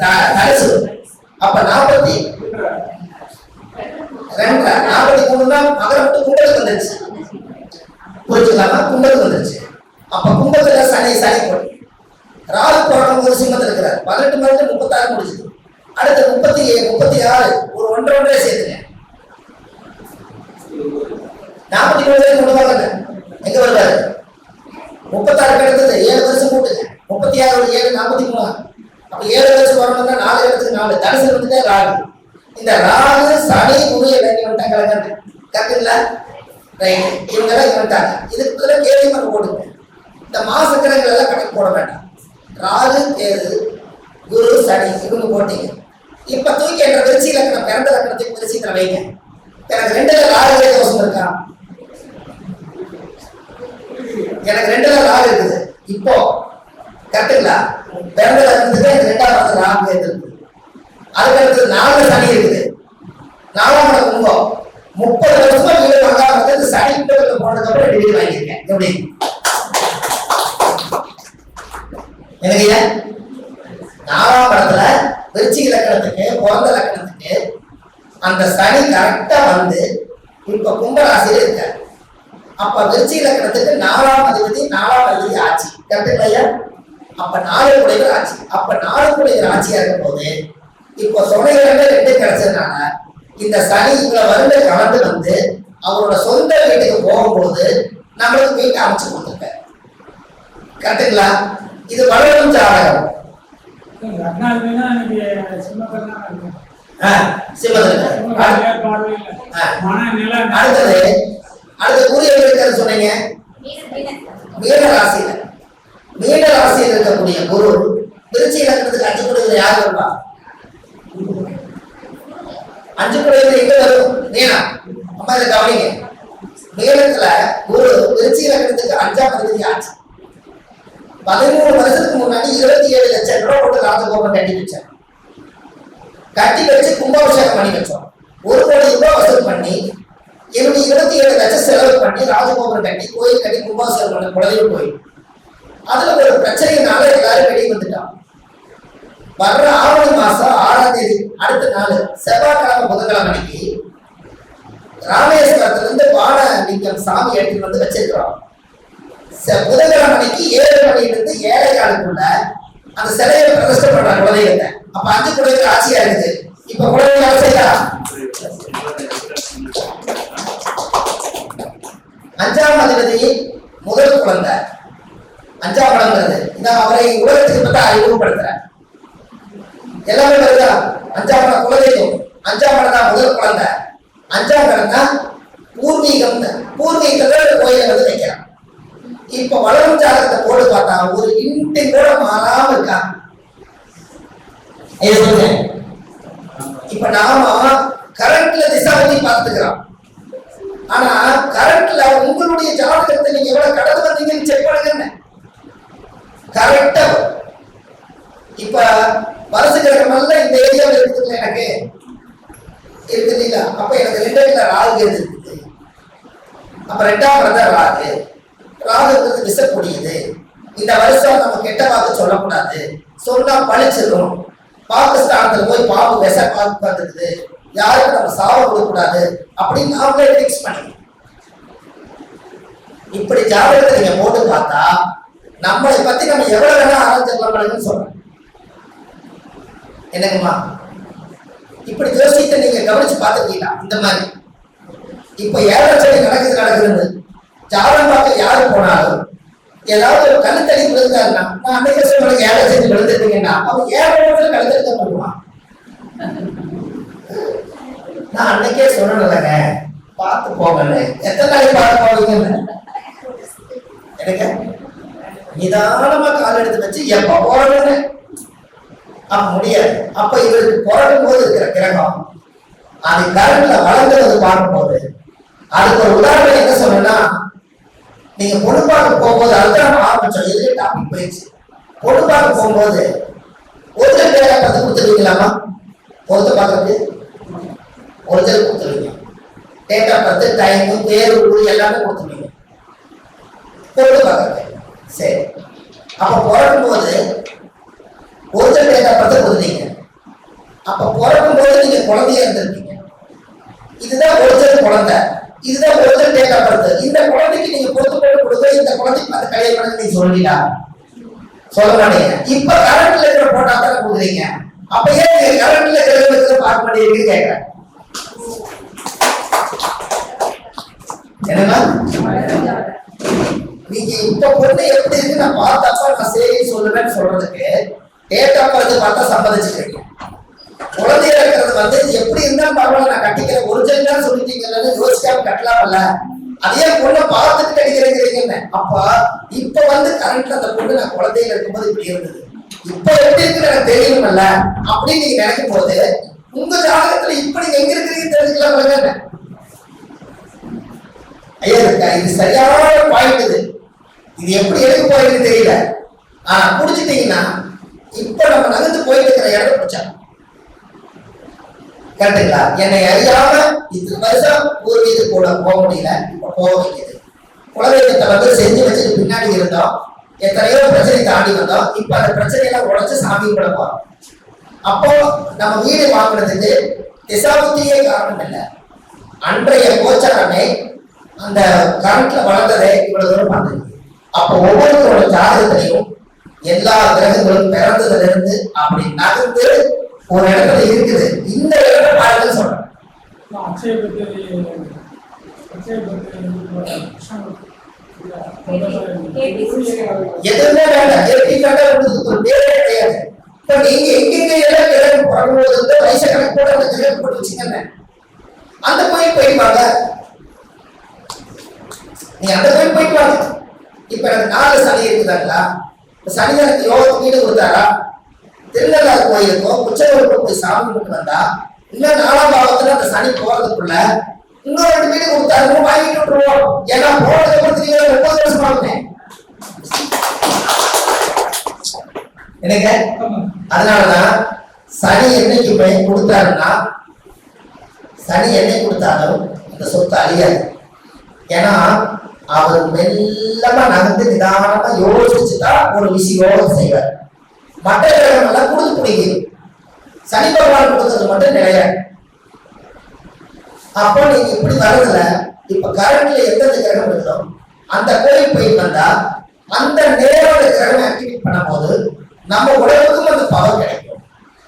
த- அப்ப நாற்பத்தி ரெண்டு நாற்பத்தி மூணுனா மகரம் விட்டு கும்பலுக்கு வந்துருச்சு புரிஞ்சுக்கலாமா கும்பலுக்கு வந்துருச்சு அப்ப கும்பத்துல சனி சனி போட்டு ராகு புராணம் ஒரு சிம்மத்தில் இருக்கிறார் பதினெட்டு மணிக்கு முப்பத்தாறு முடிச்சுது அடுத்து முப்பத்தி முப்பத்தி ஆறு ஒரு ஒன்றரை ஒன்றரை சேர்த்துங்க நாற்பத்தி மூணு வரைக்கும் கொண்டு வாங்க எங்க வருவாரு முப்பத்தாறு அடுத்தது ஏழு வருஷம் கூட்டுங்க முப்பத்தி ஆறு ஒரு ஏழு நாற்பத்தி மூணு. அப்ப ஏழு வருஷம் வரணும்னா நாலு இடத்துக்கு நாலு. தனுசு வந்துட்டு ராகு. இந்த ராகு சனி குரு இறங்கி வந்துட்டாங்க கரெக்டுங்களா? ரைட் இவங்க எல்லாம் இங்க கேள்வி நம்ம போடுங்க இந்த மாசக்கிழங்குகள் எல்லாம் கணக்கு போட வேண்டாம். ராகு கேது குரு சனி இவங்க போட்டீங்க. இப்ப தூக்கி என்ற விருச்சி லக்கணம் பிறந்த லக்கணத்துக்கு விருச்சித்துல வைங்க. எனக்கு ரெண்டுல ராகு தோஷம் இருக்கா? எனக்கு ரெண்டுல ராகு இருக்குது. இப்போ கரெக்டுங்களா பிறந்தல இருந்துட்டு ரெண்டாவது இடத்துல ராகு இருக்கு இருக்குது அதுக்கு நாலு சனி இருக்குது. நாலாம் இடம் கும்பம். முப்பது வருஷமா வீடு வாங்காம வந்து சனி கிட்ட போனதுக்கு அப்புறம் ரெண்டு வாங்கியிருக்கேன். எப்படி? எனக்கு ஏன்? நாலாம் படத்துல விருச்சிக லக்கணத்துக்கு பிறந்த லக்கணத்துக்கு அந்த சனி கரெக்டா வந்து இப்ப கும்பராசியில இருக்க அப்ப விருச்சிக லக்கணத்துக்கு நாலாம் அதிபதி நாலாம் அதிபதி ஆட்சி. கரெக்டுங்களா ஐயா? அப்ப நாலு குடைகள் ஆட்சி அப்ப நாலு குடைகள் ஆட்சியா இருக்கும் போது இப்போ துணைகள் ரெண்டு கிடைச்சதுனால இந்த சனி இவ்வளவு வருட கலந்து வந்து அவரோட சொந்த வீட்டுக்கு போகும்போது நம்மளுக்கு வீட்டை அமைச்சு கொடுத்துருக்க கரெக்டுங்களா? இது வளரும் ஜாதகம். அடுத்தது அடுத்த கூறிய சொன்னீங்க? மீன ராசியில. மீன ராசியில் இருக்கக்கூடிய குரு திருச்சி இலக்கணத்துக்கு அஞ்சு குடிகள் யார் வருவா? அஞ்சு குடிகள் எங்க வரும்? மீனா. அம்மா இதை கவனிங்க. மீனத்துல குரு திருச்சி இலக்கணத்துக்கு அஞ்சாம் அதிபதி ஆச்சு. பதிமூணு வருஷத்துக்கு முன்னாடி இருபத்தி ஏழு லட்சம் ரூபாய் போட்டு ராஜகோபுரம் கட்டி வச்சேன் கட்டி வச்சு கும்பாபிஷேகம் பண்ணி வச்சோம். ஒரு கோடி ரூபாய் வசூல் பண்ணி என்னுடைய இருபத்தி ஏழு லட்சம் செலவு பண்ணி ராஜகோபுரம் கட்டி கோயில் கட்டி கும்பாபிஷேகம் பண்ண குலதெய்வ கோயில் அதுல ஒரு பிரச்சனையினால எல்லாரும் வெளியே வந்துட்டான் வர்ற ஆவணி மாசம் ஆறாம் தேதி அடுத்த நாள் செவ்வாய்க்கிழமை புதன்கிழமை அன்னைக்கு ராமேஸ்வரத்துல இருந்து வானலிங்கம் சாமி எடுத்துட்டு வந்து வச்சிருக்கிறோம். புதன்கிழமை அன்னைக்கு ஏழு மணில ஏழை காலுக்குள்ள அந்த சிலையை பிரதிஷ்டை பண்றாங்க குலதெய்வத்தை அப்ப அஞ்சு குழந்தைக்கு ஆட்சியா இருக்குது இப்ப குழந்தைங்க ஆட்சியா அஞ்சாம் அதிபதி முதல் குழந்தை. அஞ்சாம் படங்கிறது இதான் அவரை உலகத்துக்கு மட்டும் அறிமுகப்படுத்துறேன் எல்லாமே வருதா? அஞ்சாம் படம் குலதெய்வம். அஞ்சாம் படம் தான் முதல் குழந்தை. அஞ்சாம் படம் தான் பூர்வீகம். பூர்வீகத்துல கோயிலை வந்து வைக்கிறான் இப்ப வளரும் ஜாதகத்தை போட்டு பார்த்தா ஒரு இன்ட்டு கூட மாறாம இருக்கா? இது சொல்லுங்க இப்ப நாம கரண்ட்ல பண்ணி பார்த்துக்கிறோம். ஆனா கரண்ட்ல உங்களுடைய ஜாதகத்தை நீங்க எவ்வளவு கடந்து வந்தீங்கன்னு செக் பண்ணுங்க கரெக்டா இப்ப வருஷ கிழக்கமெல்லாம் இந்த ஏரியாவில் இருக்குதுல்ல எனக்கு. இருக்குது இல்ல அப்ப எனக்கு ரெண்டு இடத்துல ராகு இருக்குது. அப்ப ரெண்டாம் பிரதர் ராகு. ராகுங்கிறது விசக்கூடியது இந்த வருஷம் நம்ம கெட்ட வாக்கு சொல்லக்கூடாது. சொன்னா பழிச்சிடும் பாகிஸ்தானத்துல போய் பாம்பு விச பாம்பு வந்துருக்குது யாருக்கும் நம்ம சாவ கொடுக்கக்கூடாது? அப்படின்னு நாமளே ஃபிக்ஸ் பண்ணி இப்படி ஜாதகத்தை நீங்க போட்டு பார்த்தா நம்மளை பத்தி நம்ம எவ்வளவு வேணா ஆராய்ச்சிக்கலாம்னு சொல்றேன் என்னங்கம்மா? இப்படி யோசித்து நீங்க கவனிச்சு பார்த்துருக்கீங்களா? இந்த மாதிரி. இப்ப ஏழரை செடி நடக்குது நடக்குதுன்னு. ஜாதகம் பார்க்க யாரு போனாலும் ஏதாவது ஒரு கண்ணு கழுத்தடி விழுந்தாருன்னா நான் அன்னைக்கு சொல்லுங்க ஏழரை செஞ்சு விழுந்துருக்கீங்கன்னா அவன் ஏழரை இடத்துல கழுத்தடிக்க பண்ணுவான் நான் அன்னைக்கே சொல்லணும்லங்க பார்த்து போங்கன்னு. எத்தனை நாளைக்கு பார்த்து போவீங்கன்னு? எனக்கு நிதானமா கால் எடுத்து வச்சு எப்ப போறதுன்னு அப்ப முடியாது. அப்ப இவருக்கு பிறக்கும் போது இருக்கிற கிரகம். அது கரண்ட்ல வளர்ந்துறது பார்க்கும்போது. அதுக்கு ஒரு உதாரணம் என்ன சொல்லணும்னா நீங்க பொண்ணு பார்க்க போகும்போது அதுதான் ஆரம்பிச்சோம். எதுக்கு டாபிக் போயிடுச்சு. பொண்ணு பார்க்க போகும்போது ஒருத்தர் பேரை பார்த்து கொடுத்துருவீங்களாமா ஒருத்தர் பார்க்கறது ஒருத்தர் கொடுத்துருவீங்க. டேட்டா பார்த்து பர்த் டைம் ஊர் எல்லாமே கொடுத்துருவீங்க. பொண்ணு பார்க்கறது சரி. அப்ப பிறக்கும் போது ஒருத்தர் டேட்டா பர்த் கொடுத்தீங்க. அப்ப பிறக்கும் போது நீங்க குழந்தையா இருந்திருக்கீங்க. இதுதான் ஒருத்தர் குழந்தை. இதுதான் ஒருத்தர் டேட்டா இந்த குழந்தைக்கு நீங்க பொறுத்து போட்டு கொடுங்க. இந்த குழந்தைக்கு அந்த கல்யாணம் பண்ண நீங்க சொல்றீங்களா சொல்ல மாட்டீங்க இப்ப கரண்ட்ல இருக்கிற போட்டா தானே கொடுக்குறீங்க. அப்ப ஏன் நீங்க கரண்ட்ல இருக்கிற பார்க்க மாட்டேங்கிறீங்க கேட்கிறேன் என்னன்னா நீங்க இப்ப பொண்ணு எப்படி இருக்கு? நான் பார்த்தப்ப நான் சரி சொல்லுவேன்னு சொல்றதுக்கு டேட்டா பர்த் பார்த்தா சம்மதிச்சுக்கிறீங்க. குழந்தையில இருக்கிறது வந்து எப்படி இருந்தா பரவாயில்ல நான் கட்டிக்கிறேன் ஒரிஜினலா சொல்லிட்டீங்கன்னு யோசிக்காம கட்டலாம்ல. அதே பொண்ணை பார்த்துட்டு கட்டிக்கிறேங்கிறீங்க அப்ப இப்ப வந்து கரண்ட் அந்த பொண்ணு நான் குழந்தையில இருக்கும்போது இப்படி இருந்தது. இப்ப எப்படி இருக்கு எனக்கு தெரியணும்ல. அப்படின்னு நீங்க நினைக்கும் போது உங்க ஜாதகத்துல இப்ப நீங்க எங்க இருக்கிறீங்க தெரிஞ்சுக்கலாம் ஐயா இருக்கா இது சரியான பாயிண்ட் இது. இது எப்படி எடுக்க போறதுன்னு தெரியல. ஆனா புடிச்சிட்டீங்கன்னா இப்ப நம்ம நகர்ந்து போயிட்டு இருக்கிற இடத்த பிடிச்சா. கரெக்டுங்களா? என்னை அறியாம இத்தனை வருஷம் பூர்வீக கூட போக முடியல. இப்ப போக வைக்கிறது குலதெய்வத்தை வந்து செஞ்சு வச்சுட்டு பின்னாடி இருந்தோம். எத்தனையோ பிரச்சனை தாண்டி வந்தோம். இப்ப அந்த பிரச்சனையெல்லாம் உடச்சு சாமி கூட போறோம். அப்போ நம்ம வீடு வாங்குறதுக்கு திசாபுத்தியே காரணம் இல்லை அன்றைய கோச்சாரமே அந்த கரண்ட்ல வளர்ந்ததே இவ்வளவு தூரம் பண்ணது அப்போ ஒவ்வொருத்தரோட ஜாதகத்திலையும் எல்லா கிரகங்களும் பிறந்ததுல இருந்து அப்படி நகர்ந்து ஒரு இடத்துல இருக்குது. இந்த இடத்துல பாருங்க சொல்றேன். எதுவுமே வேண்டாம். எப்படி உங்களுக்கு ஒரு பேரே கிடையாது. இப்ப நீங்க எங்கெங்க எல்லாம் கிரகம் பிறகும்போது வந்து வயச கணக்கு கூட அந்த கிரகம் போட்டு வச்சுக்கங்க. அந்த கோயில் போயிட்டு வாங்க நீ அந்த கோயில் போயிட்டு வாங்க இப்ப எனக்கு நாலு சனி இருக்குதாங்களா? இப்ப சனி எனக்கு யோகத்துக்கு வீடு கொடுத்தாரா? திருநள்ளாறு கோயிலுக்கும் உச்சவருக்கும் போய் சாமி கொண்டு வந்தா இன்னும் நாலாம் பாவத்துல அந்த சனி போறதுக்குள்ள இன்னும் ரெண்டு வீடு கொடுத்தாரு வாங்கிட்டு விட்டுருவோம் ஏன்னா போனதுக்கு அப்புறம் திரும்பி முப்பது வருஷம் ஆகுமே. என்னங்க? அதனாலதான் சனி என்னைக்கு போய் கொடுத்தாருன்னா சனி என்னை கொடுத்தாலும் அந்த சொத்து அழியாது. ஏன்னா அவர் மெல்லமா நகர்ந்து நிதானமா யோசிச்சுதான் ஒரு விஷயம் செய்வார். மற்ற கிரகம் எல்லாம் கொடுத்து பிடிக்கும் சனி பகவான் கொடுத்தது மட்டும் நிறைய. அப்போ நீங்க இப்படி வரதுல இப்ப கரண்ட்ல எந்தெந்த கிரகம் இருக்குதோ அந்த கோயில் போய் வந்தா அந்த நேரோட கிரகம் ஆக்டிவேட் பண்ணும் போது நம்ம உடலுக்கும் அந்த பவர் கிடைக்கும்.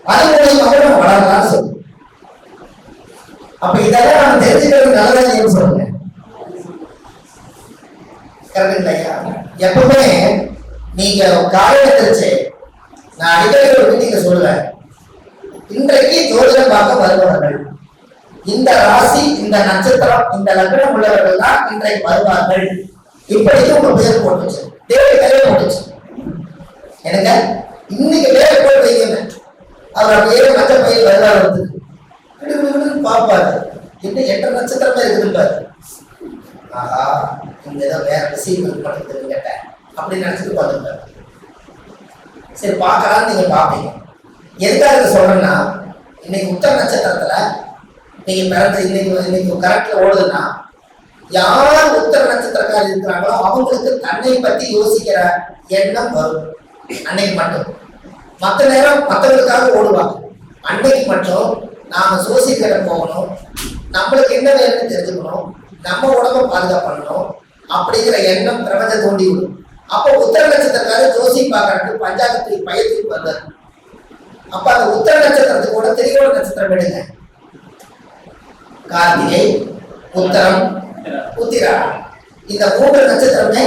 அது மூலியமாக நம்ம வளரலாம்னு சொல்லுவோம். அப்ப இதெல்லாம் நம்ம தெரிஞ்சுக்கிறது நல்லதா சொல்லுங்க. கரெக்டுங்களா ஐயா எப்பவுமே நீங்க காலையில தெரிச்சு நான் அடிக்கடி ஒரு மீட்டிங்க சொல்லுவேன். இன்றைக்கு ஜோதிடம் பார்க்க வருபவர்கள் இந்த ராசி இந்த நட்சத்திரம் இந்த லக்னம் உள்ளவர்கள் தான் இன்றைக்கு வருவார்கள். இப்படிக்கு உங்க பேர் போட்டுச்சு. தேவை பேரே போட்டுச்சு. என்னங்க? இன்னைக்கு பேர் போட்டு வைங்க அவர் அப்படியே மற்ற பையன் வருவார் வந்து பார்ப்பாரு. இன்னும் எட்டு நட்சத்திரமே இருக்குது பாரு. ஆஹா இந்த ஏதோ வேற விஷயம் இருக்கு பண்ணுறதுன்னு கேட்டேன். அப்படி நினைச்சிட்டு பார்த்துருப்பாரு சரி பார்க்கலாம் நீங்க பார்ப்பீங்க. எதுக்காக இதை சொல்றேன்னா இன்னைக்கு உத்தர நட்சத்திரத்துல நீங்க பிறந்த இன்னைக்கு இன்னைக்கு கரெக்ட்ல ஓடுதுன்னா யார் உத்தர நட்சத்திரக்காரர் இருக்கிறாங்களோ அவங்களுக்கு தன்னை பத்தி யோசிக்கிற எண்ணம் வரும். அன்னைக்கு மட்டும். மற்ற நேரம் மற்றவங்களுக்காக ஓடுவாங்க. அன்னைக்கு மட்டும் நாம சோசிக்கிற போகணும். நம்மளுக்கு என்ன வேணும்னு தெரிஞ்சுக்கணும். நம்ம உடம்ப பாதுகாப்பணும் அப்படிங்கிற எண்ணம் பிரபஞ்ச தோண்டி விடும். அப்போ உத்தர நட்சத்திரக்காரர் ஜோசி பார்க்கறதுக்கு பஞ்சாபத்துக்கு பயத்துக்கு வந்தார். அப்ப அந்த உத்தர நட்சத்திரத்துக்கு கூட திரிகோண நட்சத்திரம் எடுங்க. கார்த்திகை உத்தரம் உத்திரா இந்த மூன்று நட்சத்திரமே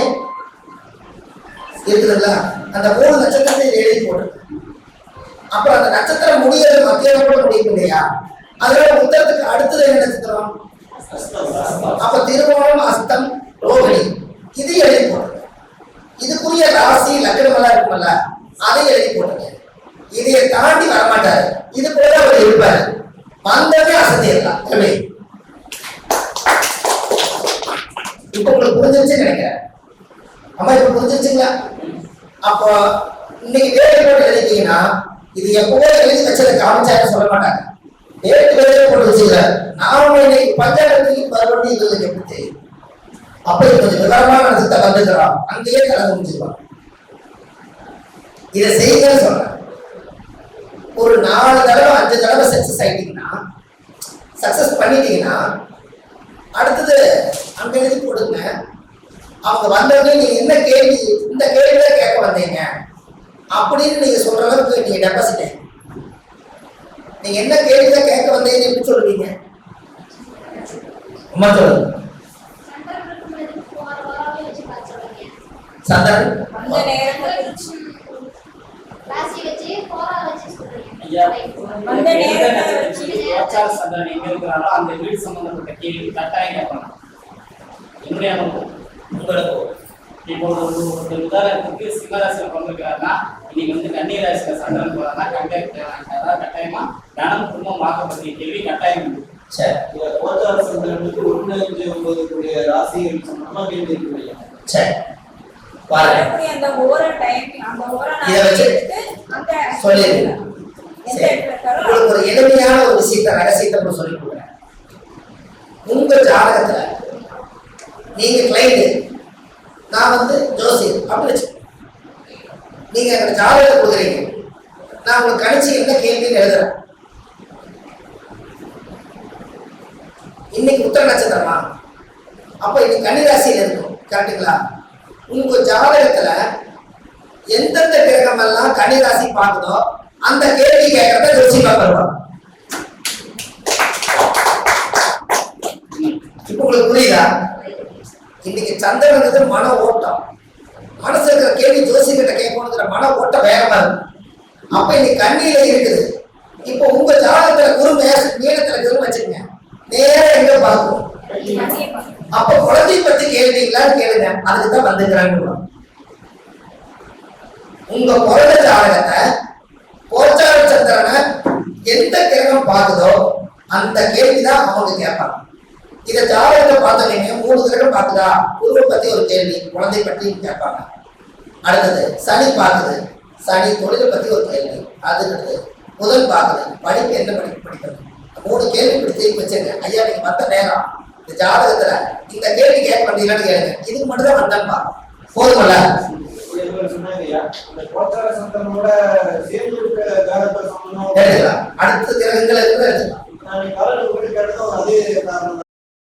இருக்குதுல்ல அந்த மூணு நட்சத்திரத்தை எழுதி போட்டு அப்புறம் அந்த நட்சத்திரம் முடியறது மத்தியானம் கூட முடியும் இல்லையா அதனால உத்தரத்துக்கு அடுத்தது என்ன நட்சத்திரம்? அப்ப திருவோணம் அஸ்தம் ரோகிணி. இது எழுதி போட்டுங்க இதுக்குரிய ராசி லக்னம் எல்லாம் இருக்கும்ல அதை எழுதி போட்டுங்க இதையை தாண்டி வரமாட்டாரு. இது போல அவர் இருப்பாரு. வந்ததே அசத்திடலாம் எப்படி இப்ப உங்களுக்கு புரிஞ்சிருச்சு நினைக்கிறேன். அம்மா இப்ப புரிஞ்சிருச்சுங்களா? அப்போ இன்னைக்கு டேட் போட்டு எழுதிட்டீங்கன்னா இது எப்பவோ எழுதி வச்சதை காமிச்சாருன்னு சொல்ல மாட்டாங்க. டேட் வேலையை போட்டு வச்சுக்கிறாரு நாம பஞ்சாயத்தில் பஞ்சாயத்துக்கு வரணும்னு எப்படி தெரியும்? அப்ப கொஞ்சம் நடத்த வந்துக்கிறோம் அங்கேயே கலந்து முடிச்சிருவான் இதை செய்ய சொல்றேன். ஒரு நாலு தடவை அஞ்சு தடவை சக்சஸ் ஆயிட்டீங்கன்னா சக்சஸ் பண்ணிட்டீங்கன்னா அடுத்தது அங்க எழுதி கொடுங்க அவங்க வந்தவங்க நீங்க என்ன கேள்வி இந்த கேள்வி தான் கேட்க வந்தீங்க. அப்படின்னு நீங்க சொல்ற அளவுக்கு நீங்க டெபாசிட் நீங்க என்ன கேள்வி தான் கேட்க வந்தீங்கன்னு எப்படி சொல்லுவீங்க அம்மா சொல்லுங்க சந்தன் அந்த நேரத்தை குறிச்சு ஐயா, அந்த நேரத்தை வச்சு வச்சு வாச்சார் சந்திரன் எங்க இருக்கிறாரோ? அந்த வீடு சம்பந்தப்பட்ட கேள்வி கட்டாயம் கேட்கணும் என்னுடைய உங்களுக்கு இப்போ ஒரு ஒரு உதாரணத்துக்கு சிம்மராசியில் பிறந்திருக்கிறாருன்னா இன்னைக்கு வந்து கன்னி ராசியில சந்திரன் போறாருன்னா கட்டாயம் கட்டாயமா தனம் குடும்பம் வாக்கப்பட்ட கேள்வி கட்டாயம் கோச்சார சந்திரனுக்கு ஒண்ணு அஞ்சு ஒன்பது கூடிய ராசிகள் சம்பந்தமா கேள்வி இருக்கக்கூடிய சரி பாருங்க அந்த ஓர டைம் அந்த ஓர இதை வச்சு அந்த சொல்லிடுங்க. எந்த சரி. இடத்துல இருக்காரோ உங்களுக்கு ஒரு எளிமையான ஒரு விஷயத்தை ரகசியத்தை கூட சொல்லி கொடுக்குறேன். உங்க ஜாதகத்துல நீங்க கிளைண்ட் நான் வந்து ஜோசியர் அப்படி வச்சு நீங்க எனக்கு ஜாதகத்தை கொடுக்குறீங்க. நான் உங்களுக்கு கணிச்சு என்ன கேள்வின்னு எழுதுறேன். இன்னைக்கு உத்தர நட்சத்திரமா? அப்ப இது கன்னிராசியில இருக்கும். கரெக்டுங்களா உங்க ஜாதகத்துல எந்தெந்த கிரகம் எல்லாம் கன்னிராசி பார்க்குதோ அந்த கேள்வி கேட்கறத ஜோசி பார்க்கலாம் இப்ப உங்களுக்கு புரியுதா? இன்னைக்கு சந்திரன்றது மன ஓட்டம். மனசு இருக்கிற கேள்வி ஜோசி கிட்ட கேட்கணுங்கிற மன ஓட்டம் வேகமா இருக்கு. அப்ப இன்னைக்கு கண்ணியில இருக்குது. இப்போ உங்க ஜாதகத்துல குரு மேச நீளத்துல குரு வச்சுக்கங்க நேரா எங்க பார்க்கும் அப்ப குழந்தை பத்தி கேள்விங்களான்னு கேளுங்க. அதுக்குதான் வந்துக்கிறாங்க உங்க பிறந்த ஜாதகத்தை கோச்சார சந்திரனை எந்த கிரகம் பார்க்குதோ அந்த கேள்விதான் அவங்க கேட்பாங்க. இத ஜாதகத்தை பார்த்தவங்க மூணு கிரகம் பார்க்குதா? குருவை பத்தி ஒரு கேள்வி. குழந்தை பற்றி கேட்பாங்க. அடுத்தது சனி பார்க்குது. சனி தொழிலை பத்தி ஒரு கேள்வி. அடுத்தது முதல் பார்க்குது. படிப்பு என்ன படிப்பு? படிக்கிறது மூணு கேள்வி இப்படி திருப்பி வச்சிருங்க ஐயா நீங்க மத்த நேரம் இந்த ஜாதகத்துல இந்த கேள்வி கேட்க மாட்டீங்களான்னு கேளுங்க. இதுக்கு மட்டும் தான் வந்தேன்ப்பா போதுமல்ல? இவர் சொன்னாங்க எடுத்துக்கலாம். அடுத்த